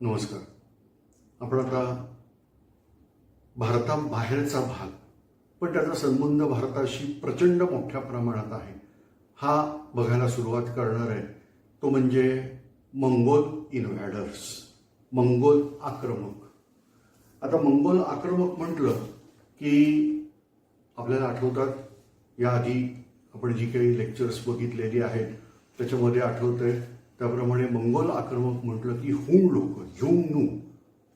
नमस्कार. आपण आता भारताबाहेरचा भाग पण त्याचा संबंध भारताशी प्रचंड मोठ्या प्रमाणात आहे. हा बघायला सुरुवात करणार आहे. तो म्हणजे मंगोल इन्व्हॅडर्स मंगोल आक्रमक. आता मंगोल आक्रमक म्हटलं की आपल्याला आठवतात याआधी आपण जी काही लेक्चर्स बघितलेली आहेत त्याच्यामध्ये आठवतंय त्याप्रमाणे मंगोल आक्रमक म्हटलं की हुंग लोक ह्युंगनू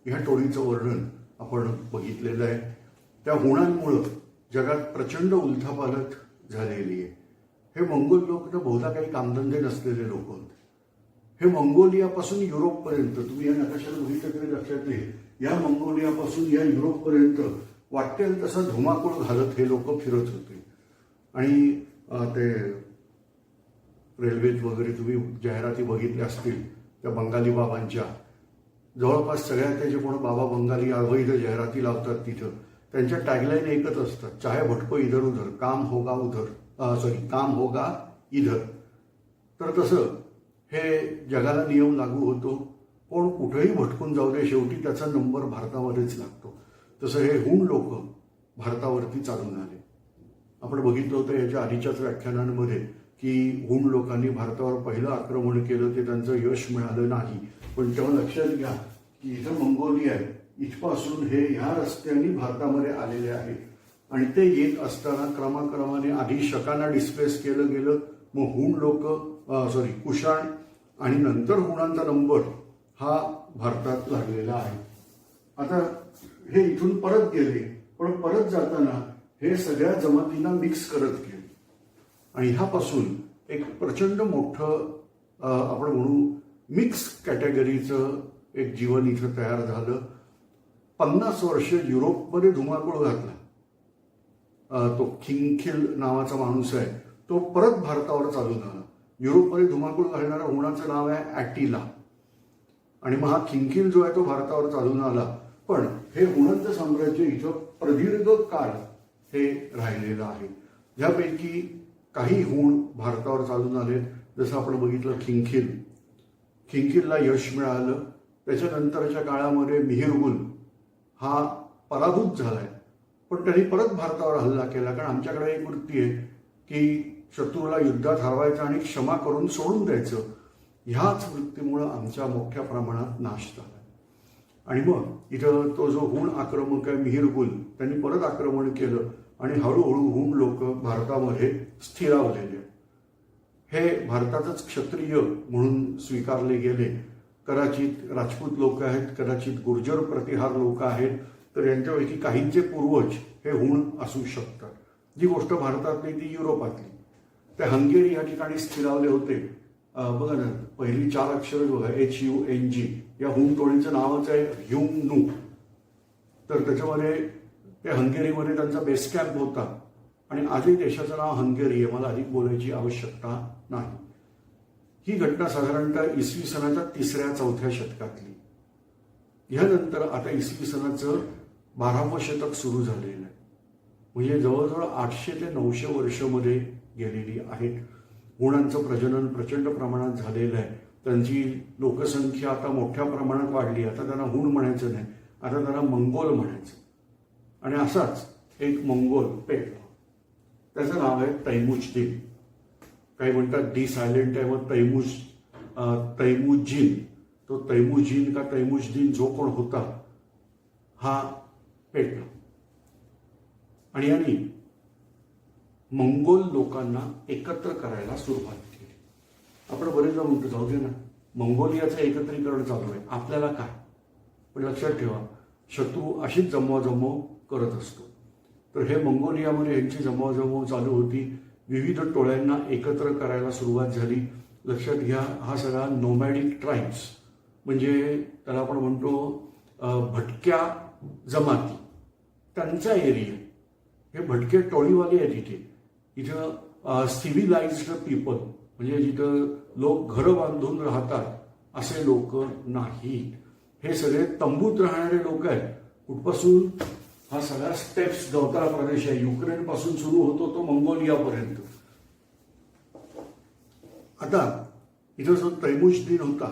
ह्या टोळीचं वर्णन आपण बघितलेलं आहे. त्या हुणांमुळं जगात प्रचंड उलथापालथ झालेली आहे. हे मंगोल लोक तर बहुधा काही कामधंदे नसलेले लोक होते. हे मंगोलियापासून युरोपपर्यंत तुम्ही या नकाशात बघितलं तरी लक्षात येईल या मंगोलियापासून या युरोपपर्यंत वाटेल तसा धुमाकूळ घालत हे लोक फिरत होते. आणि ते रेल्वेत वगैरे तुम्ही जाहिराती बघितल्या असतील त्या बंगाली बाबांच्या. जवळपास सगळ्या त्याचे कोण बाबा बंगाली अवैध जाहिराती लावतात तिथं. त्यांच्या टॅगलाईन एकच असतात चाहे भटको इधर उधर काम होगा उधर सॉरी काम होगा इधर. तर तसं हे जगाला नियम लागू होतो. कोण कुठेही भटकून जाऊ दे शेवटी त्याचा नंबर भारतामध्येच लागतो. तसं हे हुण लोक भारतावरती चालून आले. आपण बघितलं होतं याच्या आधीच्याच व्याख्यानांमध्ये की हुण लोकांनी भारतावर पहिलं आक्रमण केलं ते त्यांचं यश मिळालं नाही. पण तेव्हा लक्षात घ्या की इथं मंगोलिया आहे इथपासून हे ह्या रस्त्याने भारतामध्ये आलेले आहेत. आणि ते येत असताना क्रमाक्रमाने आधी शकांना डिस्प्लेस केलं गेलं मग हुण लोक सॉरी कुशाण आणि नंतर हुणांचा नंबर हा भारतात लागलेला आहे. आता हे इथून परत गेले पण परत जाताना हे सगळ्या जमातींना मिक्स करत गेले. आणि ह्यापासून एक प्रचंड मोठं आपण म्हणू मिक्स कॅटेगरीचं एक जीवन इथं तयार झालं. पन्नास वर्ष युरोपमध्ये धुमाकूळ घातला. तो खिंखिल नावाचा माणूस आहे. तो परत भारतावर चालून आला युरोपमध्ये धुमाकूळ घालणारा हुणाचं नाव आहे ॲटिला. आणि मग हा खिंखिल जो आहे तो भारतावर चालून आला. पण हे हुणाचं साम्राज्य इथं प्रदीर्घ काळ हे राहिलेलं आहे. ज्यापैकी काही गुण भारतावर चालून आले. जसं आपण बघितलं खिंखिल खिंखिलला यश मिळालं. त्याच्यानंतरच्या काळामध्ये मिहिरगुल हा पराभूत झालाय. पण त्यांनी परत भारतावर हल्ला केला. कारण आमच्याकडे एक वृत्ती आहे की शत्रूला युद्धात हरवायचं आणि क्षमा करून सोडून द्यायचं. ह्याच वृत्तीमुळं आमच्या मोठ्या प्रमाणात नाश झाला. आणि मग इथं तो जो गुण आक्रमक आहे मिहिरगुल त्यांनी परत आक्रमण केलं. आणि हळूहळू हुम लोक भारतामध्ये स्थिरावलेले. हे भारतातच क्षत्रिय म्हणून स्वीकारले गेले. कदाचित राजपूत लोक आहेत कदाचित गुर्जर प्रतिहार लोक आहेत तर यांच्यापैकी काहींचे पूर्वज हे हुण असू शकतात. जी गोष्ट भारतातली ती युरोपातली. ते हंगेरी या ठिकाणी स्थिरावले होते. बघा ना पहिली चार अक्षर बघा एच यू एन जी या हुन टोळीचं नावच आहे ह्युंग नू तर त्याच्यामध्ये ते हंगेरीमध्ये त्यांचा बेस कॅम्प होता आणि आजही देशाचं नाव हंगेरी आहे. मला अधिक बोलायची आवश्यकता नाही. ही घटना साधारणतः इसवी सनाच्या तिसऱ्या चौथ्या शतकातली. ह्यानंतर आता इसवी सनाचं बारावं शतक सुरू झालेलं आहे. म्हणजे जवळजवळ आठशे ते नऊशे वर्षमध्ये गेलेली आहेत. गुणांचं प्रजनन प्रचंड प्रमाणात झालेलं आहे. त्यांची लोकसंख्या आता मोठ्या प्रमाणात वाढली. आता त्यांना हुण म्हणायचं नाही. आता त्यांना मंगोल म्हणायचं. आणि असाच एक मंगोल पेट. त्याचं नाव आहे तैमुजदीन काही म्हणतात डी सायलेंट आहे मग तैमुज तैमुजीन तो तैमुजीन का तैमुजदीन जो कोण होता हा पेटला आणि यांनी मंगोल लोकांना एकत्र करायला सुरुवात केली. आपण बरेचदा म्हणतो जाऊ दे ना मंगोलियाचं एकत्रीकरण चालू आहे आपल्याला काय? पण लक्षात ठेवा शत्रू अशीच जमवाजमव करत असतो. तर हे मंगोलियामध्ये यांची जमवाजमव चालू होती. विविध टोळ्यांना एकत्र करायला सुरुवात झाली. लक्षात घ्या हा सगळा नोमॅडिक ट्राईब्स म्हणजे त्याला आपण म्हणतो भटक्या जमाती. त्यांचा एरिया हे भटके टोळीवाले आहेत इथे. इथं सिव्हिलाइज्ड पीपल म्हणजे जिथं लोक घरं बांधून राहतात असे लोक नाहीत. हे सगळे तंबूत राहणारे लोक आहेत. कुठपासून? हा सगळा स्टेप्स गवताळ प्रदेश आहे. युक्रेन पासून सुरू होतो तो मंगोलियापर्यंत. आता इथं जो तैमुज दिन होता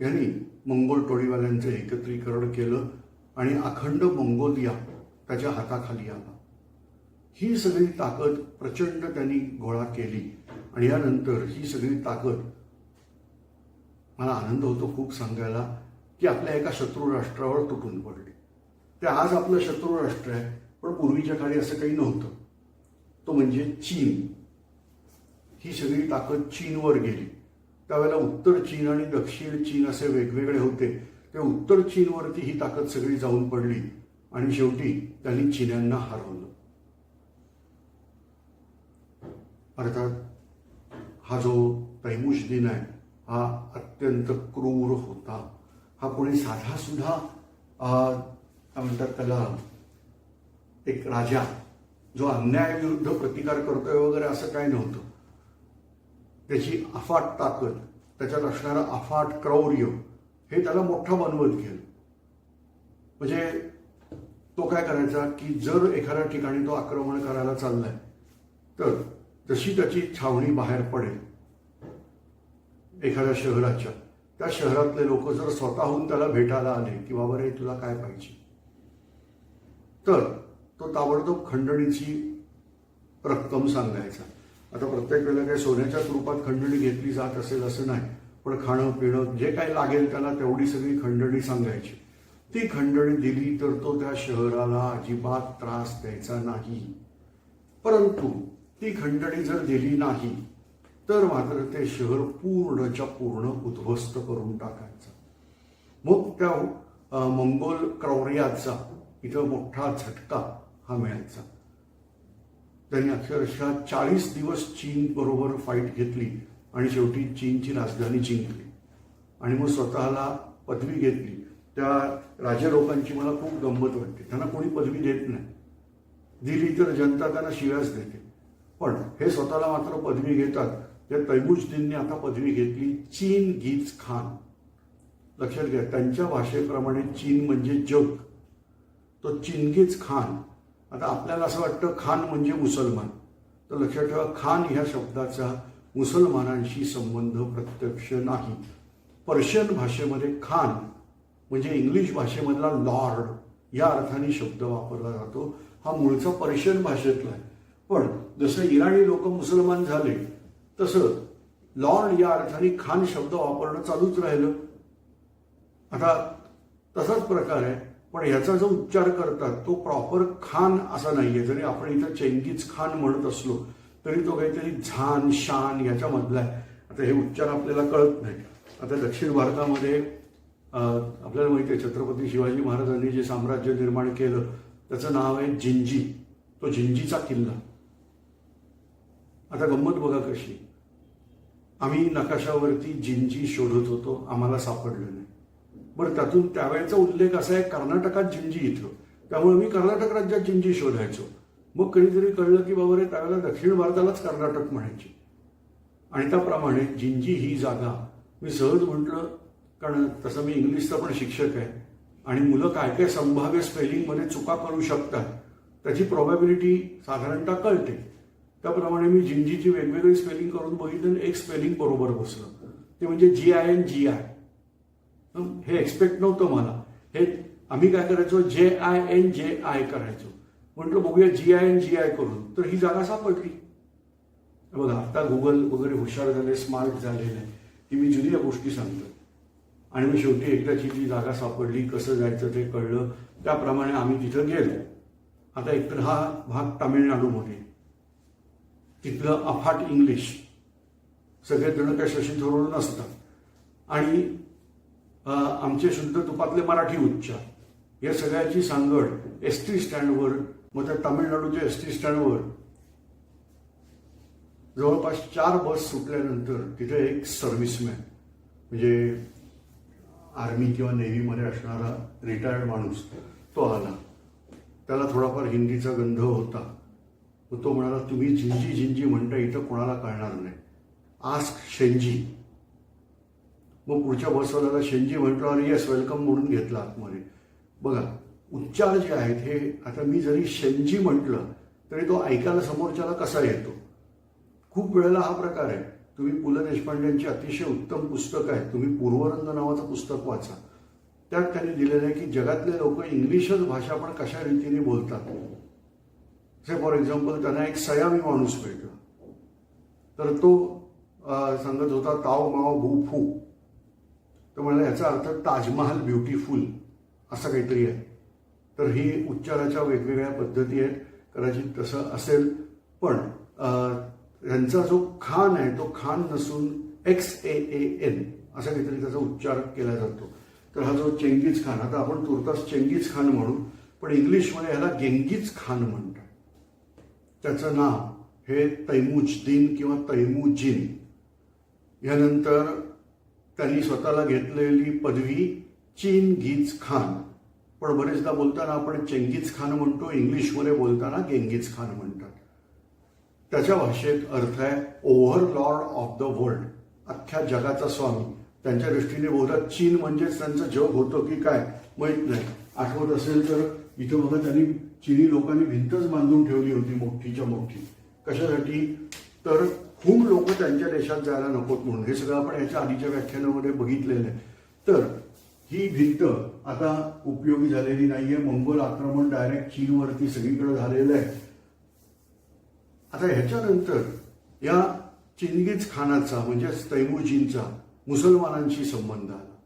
यांनी मंगोल टोळीवाल्यांचं एकत्रीकरण केलं आणि अखंड मंगोलिया त्याच्या हाताखाली आला ही सगळी ताकद प्रचंड त्यांनी गोळा केली आणि यानंतर ही सगळी ताकद मला आनंद होतो खूप सांगायला की आपल्या एका शत्रू राष्ट्रावर तुटून पडली. ते आज आपलं शत्रू राष्ट्र आहे पण पूर्वीच्या काळी असं काही नव्हतं. तो म्हणजे चीन. ही सगळी ताकद चीनवर गेली. त्यावेळेला उत्तर चीन आणि दक्षिण चीन असे वेगवेगळे होते. ते उत्तर चीनवरती ही ताकद सगळी जाऊन पडली आणि शेवटी त्यांनी चीन्यांना हरवलं. अर्थात हा जो तैमुश दिन आहे हा अत्यंत क्रूर होता. हा कोणी साधा सुद्धा काय म्हणतात त्याला एक राजा जो अन्यायाविरुद्ध प्रतिकार करतोय वगैरे असं काय नव्हतं. त्याची अफाट ताकद त्याच्यात असणारं अफाट क्रौर्य हे त्याला मोठं बनवत गेलं म्हणजे तो काय करायचा की जर एखाद्या ठिकाणी तो आक्रमण करायला चाललाय तर जशी त्याची छावणी बाहेर पडेल एखाद्या शहराच्या त्या शहरातले लोक जर स्वतःहून त्याला भेटायला आले की बाबा रे तुला काय पाहिजे? तर तो ताबडतोब खंडणीची रक्कम सांगायचा. आता प्रत्येक वेळेला काही सोन्याच्या रूपात खंडणी घेतली जात असेल असं नाही पण खाणं पिणं जे काही लागेल त्याला तेवढी सगळी खंडणी सांगायची. ती खंडणी दिली तर तो त्या शहराला अजिबात त्रास द्यायचा नाही. परंतु ती खंडणी जर दिली नाही तर मात्र ते शहर पूर्णच्या पूर्ण उद्ध्वस्त करून टाकायचं. मग त्या मंगोल क्रौर्याचा इथं मोठा झटका हा मिळायचा. त्यांनी अक्षरशः चाळीस दिवस चीन बरोबर फाईट घेतली आणि शेवटी चीनची राजधानी जिंकली. आणि मग स्वतःला पदवी घेतली. त्या राजा लोकांची मला खूप गंमत वाटते. त्यांना कोणी पदवी देत नाही. दिली तर जनता त्यांना शिव्याच देते. पण हे स्वतःला मात्र पदवी घेतात. त्या तैमुजदीनने आता पदवी घेतली चीन गीज खान. लक्षात घ्या त्यांच्या भाषेप्रमाणे चीन म्हणजे जग. तो चिंगीज खान. आता आपल्याला असं वाटतं खान म्हणजे मुसलमान. तर लक्षात ठेवा खान ह्या शब्दाचा मुसलमानांशी संबंध प्रत्यक्ष नाही. पर्शियन भाषेमध्ये खान म्हणजे इंग्लिश भाषेमधला लॉर्ड या अर्थाने शब्द वापरला जातो. हा मूळचा पर्शियन भाषेतला आहे. पण जसं इराणी लोक मुसलमान झाले तसं लॉर्ड या अर्थाने खान शब्द वापरणं चालूच राहिलं. आता तसाच प्रकार आहे. पण याचा जो उच्चार करतात तो प्रॉपर खान असा नाहीये. जरी आपण इथं चेंगीज खान म्हणत असलो तरी तो काहीतरी झान शान याच्यामधला आहे. आता हे उच्चार आपल्याला कळत नाही. आता दक्षिण भारतामध्ये आपल्याला माहिती आहे छत्रपती शिवाजी महाराजांनी जे साम्राज्य निर्माण केलं त्याचं नाव आहे जिंजी तो जिंजीचा किल्ला. आता गंमत बघा कशी. आम्ही नकाशावरती जिंजी शोधत होतो आम्हाला सापडलं नाही. बरं त्यातून त्यावेळेचा उल्लेख असा आहे कर्नाटकात जिंजी इथं. त्यामुळे मी कर्नाटक राज्यात जिंजी शोधायचो. मग कधीतरी कळलं की बाबा रे त्यावेळेला दक्षिण भारतालाच कर्नाटक म्हणायची. आणि त्याप्रमाणे जिंजी ही जागा मी सहज म्हटलं कारण तसं मी इंग्लिशचा पण शिक्षक आहे. आणि मुलं काय काय संभाव्य स्पेलिंगमध्ये चुका करू शकतात त्याची प्रॉबॅबिलिटी साधारणतः कळते. त्याप्रमाणे मी जिंजीची वेगवेगळी स्पेलिंग करून बघितलं एक स्पेलिंग बरोबर बसलं. ते म्हणजे G I N G I हे? एक्सपेक्ट नव्हतं मला. हे आम्ही काय करायचो? जे आय एन जे आय करायचो. म्हटलं बघूया G I N G I करून. तर ही जागा सापडली. बघा आता गुगल वगैरे हुशार झाले स्मार्ट झालेलं आहे की मी जुनी या गोष्टी सांगतो. आणि मग शेवटी एकदाची जी जागा सापडली कसं जायचं ते कळलं. त्याप्रमाणे आम्ही तिथं गेलो. आता एकतर हा भाग तामिळनाडूमध्ये. तिथलं अफाट इंग्लिश सगळे जण काय शशी थोरून नसतात. आणि आमचे शुद्ध तुपातले मराठी उच्चार या सगळ्याची सांगड एस टी स्टँडवर मग त्या तामिळनाडूच्या एस टी स्टँडवर जवळपास चार बस सुटल्यानंतर तिथे एक सर्व्हिसमॅन म्हणजे आर्मी किंवा नेव्हीमध्ये असणारा रिटायर्ड माणूस तो आला. त्याला थोडाफार हिंदीचा गंध होता. तो म्हणाला तुम्ही झिंजी झिंजी म्हणता इथं कोणाला कळणार नाही. आस्क शेंजी मग पुढच्या बसवाल्याला शेंजी म्हणतो आणि येस वेलकम म्हणून घेतला आतमध्ये. बघा उच्चार जे आहेत हे? आता मी जरी शेंजी म्हटलं तरी तो ऐकायला समोरच्याला कसा येतो? खूप वेळेला हा प्रकार आहे. तुम्ही पु ल देशपांडेंची अतिशय उत्तम पुस्तक आहे तुम्ही पूर्वरंग नावाचं पुस्तक वाचा. त्यात त्यांनी दिलेलं आहे की जगातले लोक इंग्लिशच भाषा पण कशा रीतीने बोलतात? से फॉर एक्झाम्पल त्यांना एक सयामी माणूस भेटला तर तो सांगत होता ताव माव भू फू. तर मला याचा अर्थ ताजमहाल ब्युटिफुल असं काहीतरी आहे. तर ही उच्चाराच्या वेगवेगळ्या पद्धती आहेत. कदाचित तसं असेल पण यांचा जो खान आहे तो खान नसून एक्स ए ए एन असा काहीतरी त्याचा उच्चार केला जातो. तर हा जो चेंगीज खान आता आपण तुर्तास चेंगीज खान म्हणू पण इंग्लिशमध्ये ह्याला गेंगीज खान म्हणतात. त्याचं नाव हे तैमुजदीन किंवा तैमुजीन. यानंतर त्यांनी स्वतःला घेतलेली पदवी चीनगीज खान. पण बरेचदा बोलताना आपण चेंगीज खान म्हणतो इंग्लिशमध्ये बोलताना गेंगीज खान म्हणतात. त्याच्या भाषेत अर्थ आहे ओव्हरलॉर्ड ऑफ द वर्ल्ड अख्ख्या जगाचा स्वामी. त्यांच्या दृष्टीने बोलतात चीन म्हणजेच त्यांचं जग होतं की काय माहीत नाही. आठवत असेल तर इथं बघा त्यांनी चिनी लोकांनी भिंतच बांधून ठेवली होती मोठीच्या मोठी. कशासाठी? तर खूप लोक त्यांच्या देशात जायला नकोत म्हणून. हे सगळं आपण याच्या आधीच्या व्याख्यानामध्ये बघितलेलं आहे. तर ही भिंत आता उपयोगी झालेली नाहीये. मंगोल आक्रमण डायरेक्ट चीनवरती सगळीकडे झालेलं आहे. आता ह्याच्यानंतर या चिंगीज खानाचा म्हणजेच तैमूरजींचा मुसलमानांशी संबंध आला.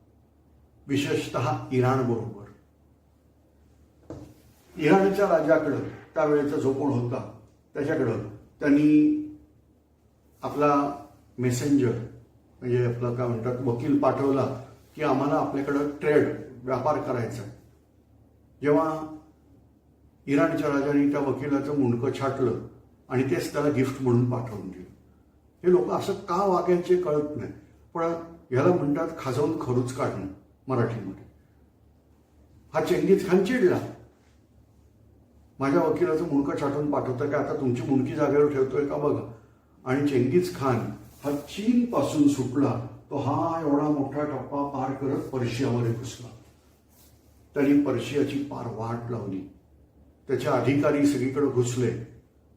विशेषतः इराण बरोबर. इराणच्या राजाकडं त्यावेळेचा जो कोण होता त्याच्याकडं त्यांनी आपला मेसेंजर म्हणजे आपला काय म्हणतात वकील पाठवला की आम्हाला आपल्याकडं ट्रेड व्यापार करायचा जेव्हा इराणच्या राजाने त्या वकिलाचं मुंडकं छाटलं आणि तेच त्याला गिफ्ट म्हणून पाठवून दिलं. हे लोक असं का वागायचे कळत नाही. पण ह्याला म्हणतात खाजवून खरूच काढणं मराठीमध्ये. हा चेंगीज खान चिडला माझ्या वकिलाचं मुंडकं छाटून पाठवतं का आता तुमची मुंडकी जागेवर ठेवतोय का बघा? आणि चेंगीज खान हा चीन पासून सुटला तो हा एवढा मोठा टप्पा पार करत पर्शियामध्ये घुसला. त्यांनी पर्शियाची पार वाट लावली. त्याचे अधिकारी सगळीकडे घुसले.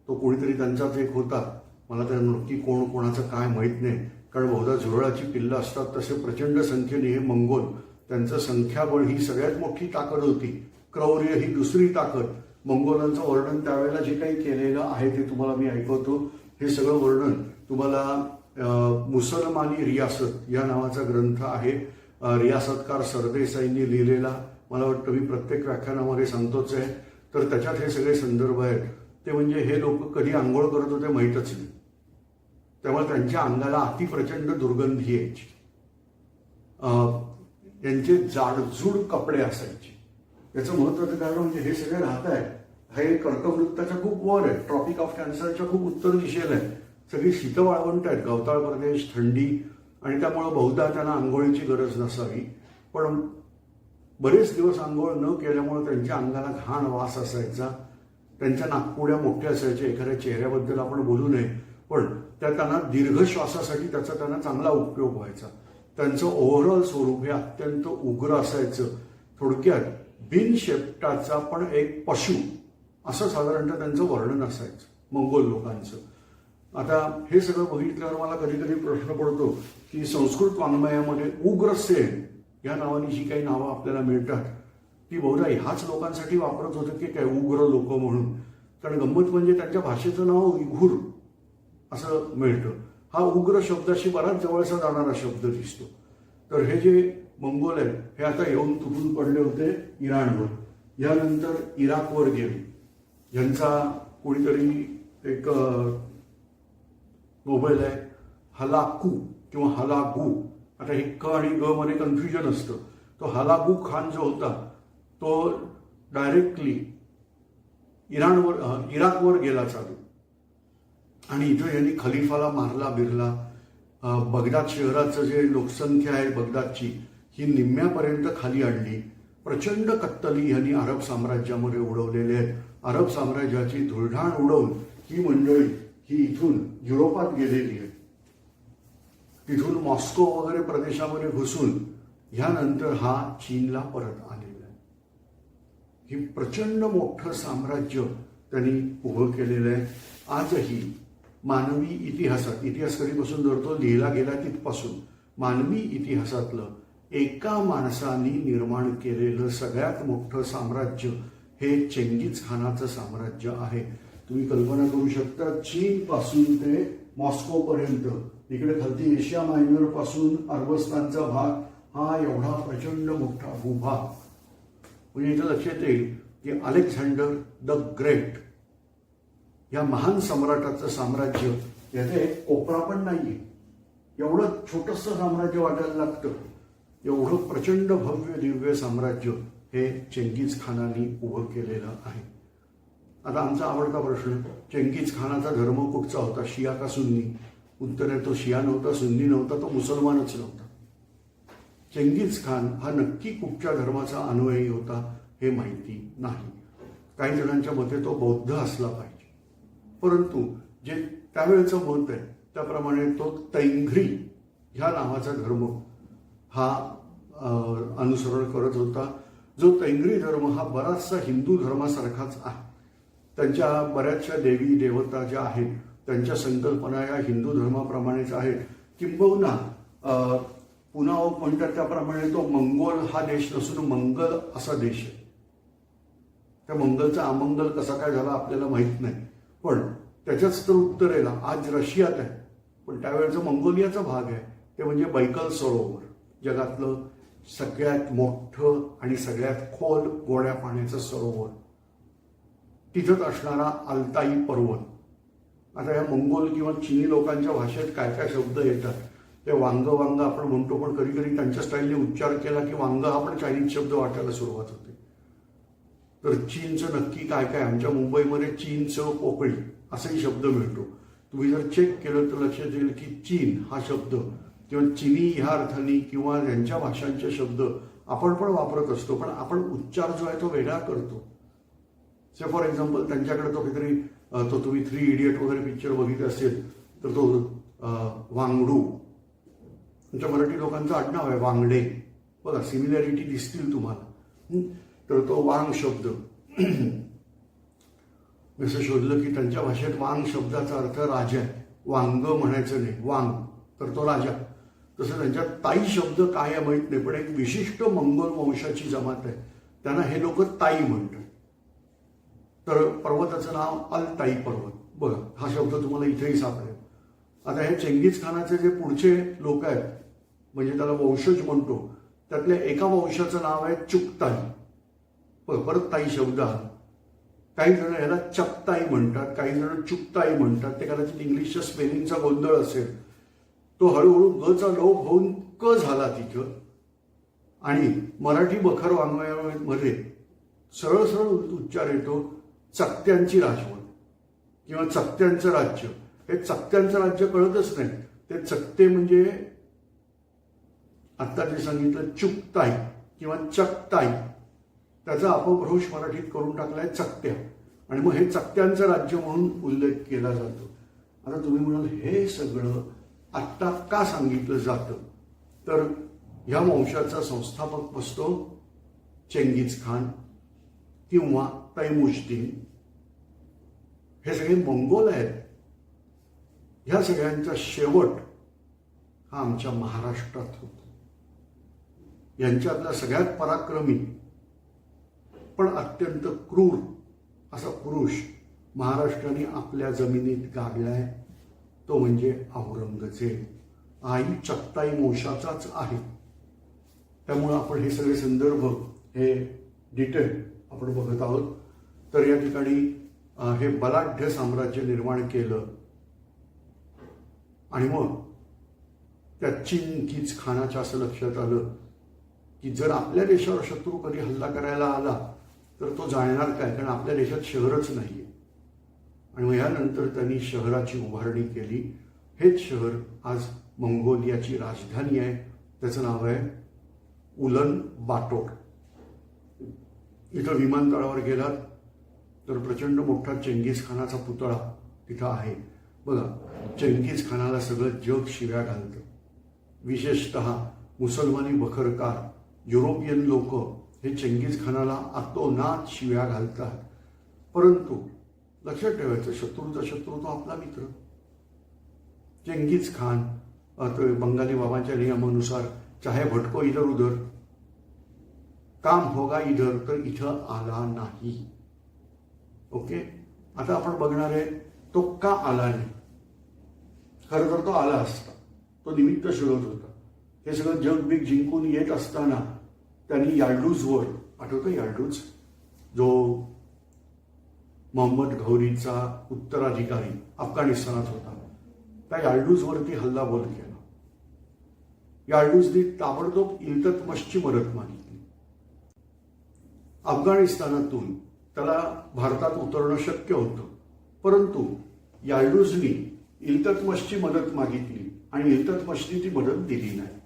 तो कोणीतरी त्यांचाच एक होता. मला त्या नक्की कोण कोणाचं काय माहीत नाही. कारण बहुधा झुरळाची पिल्लं असतात तसे प्रचंड संख्येने हे मंगोल. त्यांचं संख्याबळ ही सगळ्यात मोठी ताकद होती. क्रौर्य ही दुसरी ताकद. मंगोलांचं वर्णन त्यावेळेला जे काही केलेलं आहे ते तुम्हाला मी ऐकवतो. हे सगळं वर्णन तुम्हाला मुसलमानी रियासत या नावाचा ग्रंथ आहे. रियासतकार सरदेसाईंनी लिहिलेला. मला वाटतं मी प्रत्येक व्याख्यानामध्ये सांगतोच आहे. तर त्याच्यात हे सगळे संदर्भ आहेत. ते म्हणजे हे लोक कधी आंघोळ करत होते माहीतच नाही. त्यामुळे त्यांच्या अंगाला अतिप्रचंड दुर्गंधी यायची. त्यांचे जाडजूड कपडे असायचे. याचं महत्वाचं कारण म्हणजे हे सगळे राहत आहे हे कर्कवृत्ताच्या खूप वर आहे ट्रॉपिक ऑफ कॅन्सरच्या खूप उत्तर दिशेला आहे सगळी शीत वाळवंट आहेत. गवताळ प्रदेश थंडी आणि त्यामुळं बहुधा त्यांना आंघोळीची गरज नसावी. पण बरेच दिवस आंघोळ न केल्यामुळे त्यांच्या अंगाला घाण वास असायचा. त्यांच्या नागपुड्या मोठ्या असायच्या. एखाद्या चेहऱ्याबद्दल आपण बोलू नये. पण त्या त्यांना दीर्घ श्वासासाठी त्याचा त्यांना चांगला उपयोग व्हायचा. त्यांचं ओव्हरऑल स्वरूप हे अत्यंत उग्र असायचं. थोडक्यात बिनशेपटाचा पण एक पशु असं साधारणतः त्यांचं वर्णन असायचं मंगोल लोकांचं. आता हे सगळं बघितल्यावर मला कधी कधी प्रश्न पडतो की संस्कृत वाङ्मयामध्ये उग्रसेन या नावाने जी काही नावं आपल्याला मिळतात ती बहुधा ह्याच लोकांसाठी वापरत होतं की काय उग्र लोक म्हणून. कारण गंमत म्हणजे त्यांच्या भाषेचं नाव इघुर असं मिळतं. हा उग्र शब्दाशी बराच जवळचा जाणारा शब्द दिसतो. तर हे जे मंगोल आहेत हे आता येऊन तुटून पडले होते इराणवर. यानंतर इराकवर गेले. यांचा कोणीतरी एक मोबाईल आहे हलाकू किंवा हलागू. आता हे क आणि ग मध्ये कन्फ्युजन असतं. तो हलागू खान जो होता तो डायरेक्टली इराणवर इराकवर गेला चालू. आणि इथं यांनी खलिफाला मारला बिरला. बगदाद शहराचं जे लोकसंख्या आहे बगदादची ही निम्म्यापर्यंत खाली आणली. प्रचंड कत्तली यांनी अरब साम्राज्यामध्ये उडवलेले आहेत. अरब साम्राज्याची धुळधाण उडवून ही मंडळी ही इथून युरोपात गेलेली आहे. तिथून मॉस्को वगैरे प्रदेशामध्ये घुसून ह्यानंतर हा चीनला परत आलेला आहे. ही प्रचंड मोठं साम्राज्य त्यांनी उभं केलेलं आहे. आजही मानवी इतिहासात इतिहास कधीपासून तो लिहिला गेला तिथपासून मानवी इतिहासातलं एका माणसाने निर्माण केलेलं सगळ्यात मोठं साम्राज्य हे चेंगीज खानाचं साम्राज्य आहे. तुम्ही कल्पना करू शकता चीन पासून ते मॉस्को पर्यंत इकडे खालती एशिया मायनरपासून अरबस्तानचा भाग हा एवढा प्रचंड मोठा भूभाग म्हणजे इथं लक्षात येईल की अलेक्झांडर द ग्रेट या महान सम्राटाचं साम्राज्य याचे कोपरा पण नाहीये. एवढं छोटंसं साम्राज्य वाटायला लागतं. एवढं प्रचंड भव्य दिव्य साम्राज्य. हे चेंगीज खानाने उभं केलेलं आहे. आता आमचा आवडता प्रश्न चेंगीज खानाचा धर्म कुठचा होता? शिया का सुन्नी? उत्तर तो शिया नव्हता सुन्नी नव्हता तो मुसलमानच नव्हता. चेंगीज खान हा नक्की कुठच्या धर्माचा अनुयायी होता हे माहिती नाही. काही जणांच्या मते तो बौद्ध असला पाहिजे. परंतु जे त्यावेळेचं मत आहे त्याप्रमाणे तो तैंघ्री ह्या नावाचा धर्म हा अनुसरण करत होता. जो तैंगरी धर्म हा बराचसा हिंदू धर्मासारखाच आहे. त्यांच्या बऱ्याचशा देवी देवता ज्या आहेत त्यांच्या संकल्पना या हिंदू धर्माप्रमाणेच आहेत. किंबहुना पुन्हा म्हणतात त्याप्रमाणे तो मंगोल हा देश नसून मंगल असा देश आहे. त्या मंगलचा अमंगल कसा काय झाला आपल्याला माहीत नाही. पण त्याच्याच तर उत्तरेला आज रशियात आहे. पण त्यावेळेचा मंगोलियाचा भाग आहे. ते म्हणजे बैकल सरोवर जगातलं सगळ्यात मोठं आणि सगळ्यात खोल गोड्या पाण्याचं सरोवर. तिथंच असणारा अल्ताई पर्वत. आता या मंगोल किंवा चिनी लोकांच्या भाषेत काय काय शब्द येतात ते वांग वांग आपण म्हणतो पण कधी कधी त्यांच्या स्टाईलने उच्चार केला की वांग हा पण चायनीज शब्द वाटायला सुरुवात होते. तर चीनचं नक्की काय काय? आमच्या मुंबईमध्ये चीनचं पोकळी असाही शब्द मिळतो. तुम्ही जर चेक केलं तर लक्षात येईल की चीन हा शब्द किंवा चिनी ह्या अर्थाने किंवा त्यांच्या भाषांचे शब्द आपण पण वापरत असतो पण आपण उच्चार जो आहे तो वेगळा करतो. से फॉर एक्झाम्पल त्यांच्याकडे तो काहीतरी तो तुम्ही थ्री इडियट वगैरे पिक्चर बघित असेल तर तो वांगडू. तुमच्या मराठी लोकांचं आडनाव आहे वांगडे. बघा सिमिलॅरिटी दिसतील तुम्हाला. तर तो वांग शब्द. जसं शोधलं की त्यांच्या भाषेत वांग शब्दाचा अर्थ राजा आहे. वांग म्हणायचं नाही वांग. तर तो राजा. तसं त्यांच्यात ताई शब्द काय आहे माहीत नाही पण एक विशिष्ट मंगोल वंशाची जमात आहे. त्यांना हे लोक ताई म्हणतात. तर पर्वताचं नाव अल ताई पर्वत. बघा हा शब्द तुम्हाला इथेही सापडेल. आता हे चेंगीज खानाचे जे पुढचे लोक आहेत म्हणजे त्याला वंशज म्हणतो त्यातल्या एका वंशाचं नाव आहे चुकताई. परत ताई शब्द हा. काही जण ह्याला चपताई म्हणतात काही जण चुकताई म्हणतात. ते कदाचित इंग्लिशच्या स्पेलिंगचा गोंधळ असेल. तो हळूहळू गचा लोप होऊन क झाला तिथं. आणि मराठी बखर वाङ्मयामध्ये सरळ सरळ उच्चार येतो चकत्यांची राजवट. किंवा चकत्यांचं राज्य. हे चकत्यांचं राज्य कळतच नाही. ते चकते म्हणजे आत्ता जे सांगितलं चुकताई किंवा चकताई. त्याचा अपभ्रंश मराठीत करून टाकलाय चकत्या. आणि मग हे चकत्यांचं राज्य म्हणून उल्लेख केला जातो. आता तुम्ही म्हणाल हे सगळं आत्ता का सांगितलं जातं? तर ह्या वंशाचा संस्थापक बसतो चेंगीज खान किंवा तैमुजदीन. हे सगळे मंगोल आहेत. ह्या सगळ्यांचा शेवट हा आमच्या महाराष्ट्रात होतो. यांच्यातला सगळ्यात पराक्रमी पण अत्यंत क्रूर असा पुरुष महाराष्ट्राने आपल्या जमिनीत गाडलाय. तो म्हणजे औरंगजेब. आई चक्ताई मोशाचाच आहे. त्यामुळं आपण हे सगळे संदर्भ हे डिटेल आपण बघत आहोत. तर या ठिकाणी हे बलाढ्य साम्राज्य निर्माण केलं. आणि मग त्या चिंकीच खानाच्या असं लक्षात आलं की जर आपल्या देशावर शत्रू कधी हल्ला करायला आला तर तो जाणणार काय? कारण आपल्या देशात शहरच नाही. आणि मग यानंतर त्यांनी शहराची उभारणी केली. हेच शहर आज मंगोलियाची राजधानी आहे. त्याचं नाव आहे उलन बाटोर. इथं विमानतळावर गेलात तर प्रचंड मोठा चेंगीज खानाचा पुतळा तिथं आहे. बघा चेंगीज खानाला सगळं जग शिव्या घालतं. विशेषत मुसलमानी बखरकार युरोपियन लोक हे चेंगीज खानाला आतोनात शिव्या घालतात. परंतु लक्षात ठेवायचं शत्रूचा शत्रू तो आपला मित्र. चेंगीज खान तो बंगाली बाबांच्या नियमानुसार चाहे भटको इधर उधर काम होगा इधर तर इथं आला नाही. ओके? आता आपण बघणार आहे तो का आला नाही? खरं तर तो आला असता. तो निमित्त शोधत होता. हे सगळं जग बिग जिंकून येत असताना त्यांनी याल्डूजवर आठवतो याल्डूज जो मोहम्मद घौरीचा उत्तराधिकारी अफगाणिस्तानात होता. त्या याल्डूजवरती हल्लाबोल केला. याल्डूजनी ताबडतोब इल्ततमशची मदत मागितली. अफगाणिस्तानातून त्याला भारतात उतरणं शक्य होतं परंतु याल्डूजनी इल्ततमशची मदत मागितली आणि इल्ततमशनी ती मदत दिली नाही.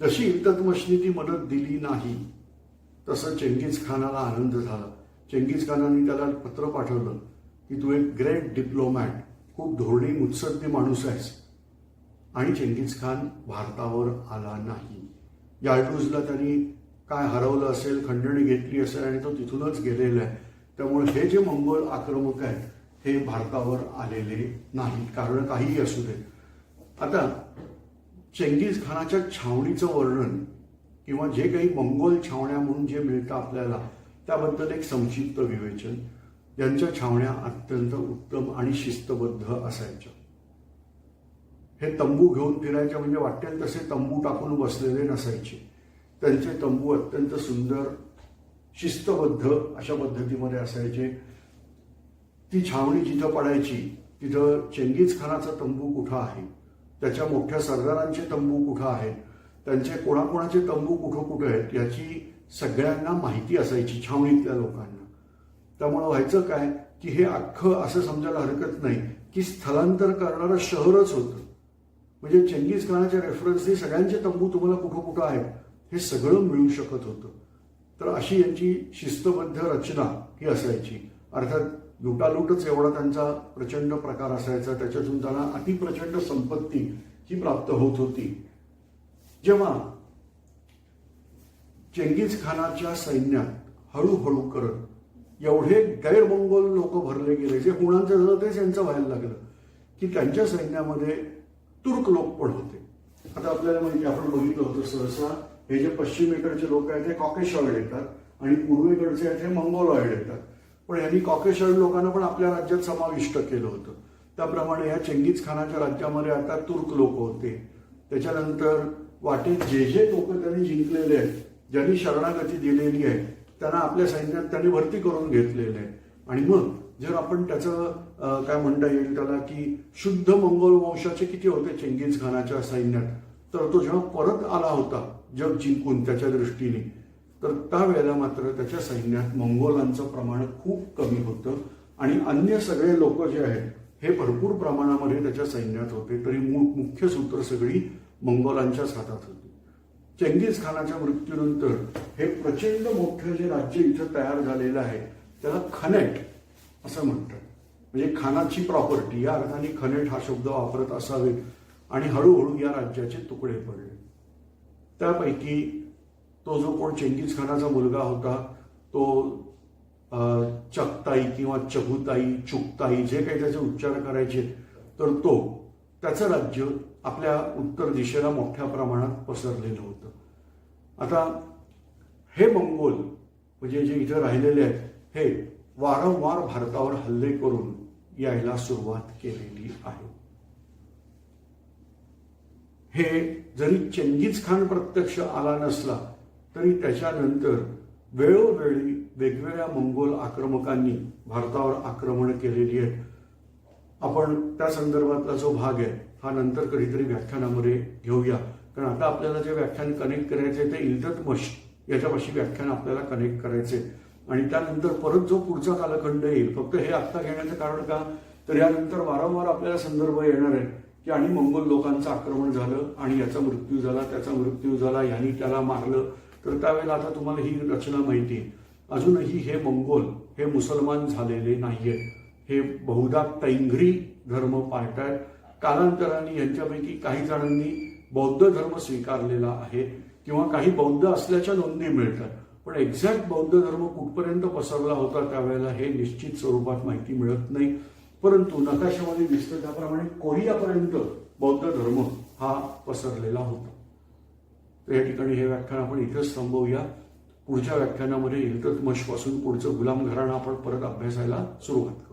जशी इल्ततमशनी ती मदत दिली नाही तसं चेंगीज खानाला आनंद झाला. चेंगीज खानाने त्याला पत्र पाठवलं की तू एक ग्रेट डिप्लोमॅट खूप धोरणी मुत्सद्दी माणूस आहेस. आणि चेंगीज खान भारतावर आला नाही. याल्टूजला त्यांनी काय हरवलं असेल खंडणी घेतली असेल आणि तो तिथूनच गेलेला आहे. त्यामुळे हे जे मंगोल आक्रमक आहेत हे भारतावर आलेले नाहीत. कारण काहीही असू दे. आता चेंगीज खानाच्या छावणीचं वर्णन किंवा जे काही मंगोल छावण्या म्हणून जे मिळतं आपल्याला त्याबद्दल एक संक्षिप्त विवेचन. यांच्या छावण्या अत्यंत उत्तम आणि शिस्तबद्ध असायच्या. हे तंबू घेऊन फिरायचे म्हणजे वाटेल तसे तंबू टाकून बसलेले नसायचे. त्यांचे तंबू अत्यंत सुंदर शिस्तबद्ध अशा पद्धतीमध्ये असायचे. ती छावणी जिथं पडायची तिथं चेंगीज खानाचा तंबू कुठं आहे? त्याच्या मोठ्या सरदारांचे तंबू कुठं आहेत? त्यांचे कोणाकोणाचे तंबू कुठं कुठं आहेत? याची सगळ्यांना माहिती असायची छावणीतल्या लोकांना. त्यामुळं व्हायचं काय? की हे अख्खं असं समजायला हरकत नाही की स्थलांतर करणारं शहरच होतं. म्हणजे चंगीज खानाच्या रेफरन्सने सगळ्यांचे तंबू तुम्हाला कुठं कुठं आहेत हे सगळं मिळू शकत होतं. तर अशी यांची शिस्तबद्ध रचना ही असायची. अर्थात लुटालूटच एवढा त्यांचा प्रचंड प्रकार असायचा त्याच्यातून त्यांना अतिप्रचंड संपत्ती ही प्राप्त होत होती. जेव्हा चेंगीज खानाच्या सैन्यात हळूहळू करत एवढे गैरमंगोल लोक भरले गेले. जे हुणांचं झालं तेच यांचं व्हायला लागलं. की त्यांच्या सैन्यामध्ये तुर्क लोक पण होते. आता आपल्याला माहिती आपण बघितलं होतं सहसा हे जे पश्चिमेकडचे लोक आहेत ते कॉकेशॉइड येतात आणि पूर्वेकडचे आहेत हे मंगोलॉइड येतात. पण यांनी कॉकेशॉइड लोकांना पण आपल्या राज्यात समाविष्ट केलं होतं. त्याप्रमाणे ह्या चेंगीज खानाच्या राज्यामध्ये आता तुर्क लोक होते. त्याच्यानंतर वाटेत जे जे लोक त्यांनी जिंकलेले आहेत ज्यांनी शरणागती दिलेली आहे त्यांना आपल्या सैन्यात त्यांनी भरती करून घेतलेले आहे. आणि मग जर आपण त्याचं काय म्हणता येईल त्याला की शुद्ध मंगोल वंशाचे किती होते चेंगीज खानाच्या सैन्यात? तर तो जेव्हा परत आला होता जग जिंकून त्याच्या दृष्टीने तर त्यावेळेला मात्र त्याच्या सैन्यात मंगोलांचं प्रमाण खूप कमी होतं. आणि अन्य सगळे लोक जे आहेत हे भरपूर प्रमाणामध्ये त्याच्या सैन्यात होते. तरी मुख्य सूत्र सगळी मंगोलांच्याच हातात होती. चेंगीज खानाच्या मृत्यूनंतर हे प्रचंड मोठं जे राज्य इथं तयार झालेलं आहे त्याला खनेट असं म्हणतात. म्हणजे खानाची प्रॉपर्टी या अर्थाने खनेट हा शब्द वापरत असावेत आणि हळूहळू या राज्याचे तुकडे पडले. त्यापैकी तो जो कोण चेंगीज खानाचा मुलगा होता तो चकताई किंवा चहुताई चुकताई जे काही त्याचे उच्चार करायचे तर तो त्याचं राज्य आपल्या उत्तर दिशेला मोठ्या प्रमाणात पसरलेलं होतं. आता हे मंगोल म्हणजे जे इथं राहिलेले आहेत हे वारंवार भारतावर हल्ले करून यायला सुरुवात केलेली आहे. हे जरी चेंगीज खान प्रत्यक्ष आला नसला तरी त्याच्यानंतर वेळोवेळी वेगवेगळ्या मंगोल आक्रमकांनी भारतावर आक्रमण केलेली आहेत. आपण त्या संदर्भातला जो भाग आहे हा नंतर कधीतरी व्याख्यानामध्ये घेऊया कारण आता आपल्याला जे व्याख्यान कनेक्ट करायचे ते इल्ततमश याच्यापाशी व्याख्यान आपल्याला कनेक्ट करायचे आणि त्यानंतर परत जो पुढचा कालखंड येईल फक्त हे आत्ता घेण्याचं कारण का? तर यानंतर वारंवार आपल्याला संदर्भ येणार आहे की आणि मंगोल लोकांचं आक्रमण झालं आणि याचा मृत्यू झाला त्याचा मृत्यू झाला यांनी त्याला मारलं. तर त्यावेळेला आता तुम्हाला ही रचना माहिती आहे. अजूनही हे मंगोल हे मुसलमान झालेले नाहीये हे बहुधा तैंघरी धर्म पाळतायत. कालांतराने यांच्यापैकी काही जणांनी बौद्ध धर्म स्वीकारलेला आहे किंवा काही बौद्ध असल्याच्या नोंदी मिळतात. पण एक्झॅक्ट बौद्ध धर्म कुठपर्यंत पसरला होता त्यावेळेला हे निश्चित स्वरूपात माहिती मिळत नाही. परंतु नकाशामध्ये दिसतं त्याप्रमाणे कोरियापर्यंत बौद्ध धर्म हा पसरलेला होता. तर या ठिकाणी हे व्याख्यान आपण इथेच थांबवूया. पुढच्या व्याख्यानामध्ये इल्ततमशपासून पुढचं गुलाम घराणं आपण परत अभ्यासायला सुरुवात